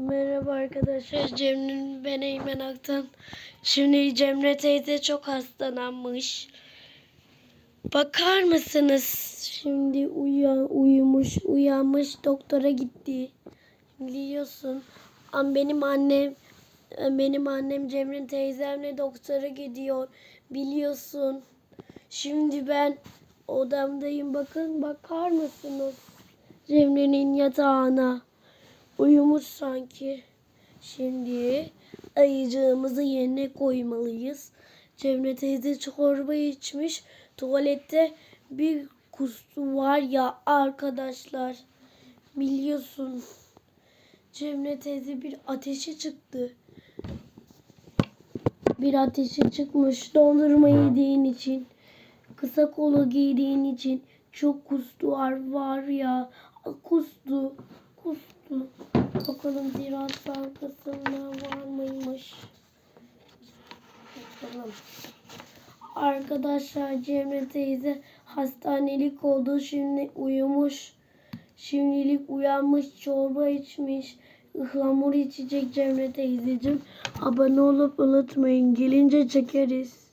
Merhaba arkadaşlar. Cemre'nin ben Eymen Aktan. Şimdi Cemre teyze çok hastalanmış. Bakar mısınız? Şimdi uyan, uyumuş, uyanmış doktora gitti. Biliyorsun. Ama benim annem benim annem Cemre teyzemle doktora gidiyor. Biliyorsun. Şimdi ben odamdayım. Bakın bakar mısınız? Cemre'nin yatağına. Uyumuş sanki. Şimdi ayıcığımızı yerine koymalıyız. Cemre teyze çorba içmiş. Tuvalette bir kustu var ya arkadaşlar. Biliyorsun. Cemre teyze bir ateşi çıktı. Bir ateşi çıkmış dondurma yediğin için. Kısa kolu giydiğin için çok kustu var, var ya. Kustu. Bakalım biraz arkasında var mıymış? Bakalım. Arkadaşlar Cemre teyze hastanelik oldu. Şimdi uyumuş. Şimdilik uyanmış. Çorba içmiş. Ihlamur içecek Cemre teyzeciğim. Abone olup unutmayın. Gelince çekeriz.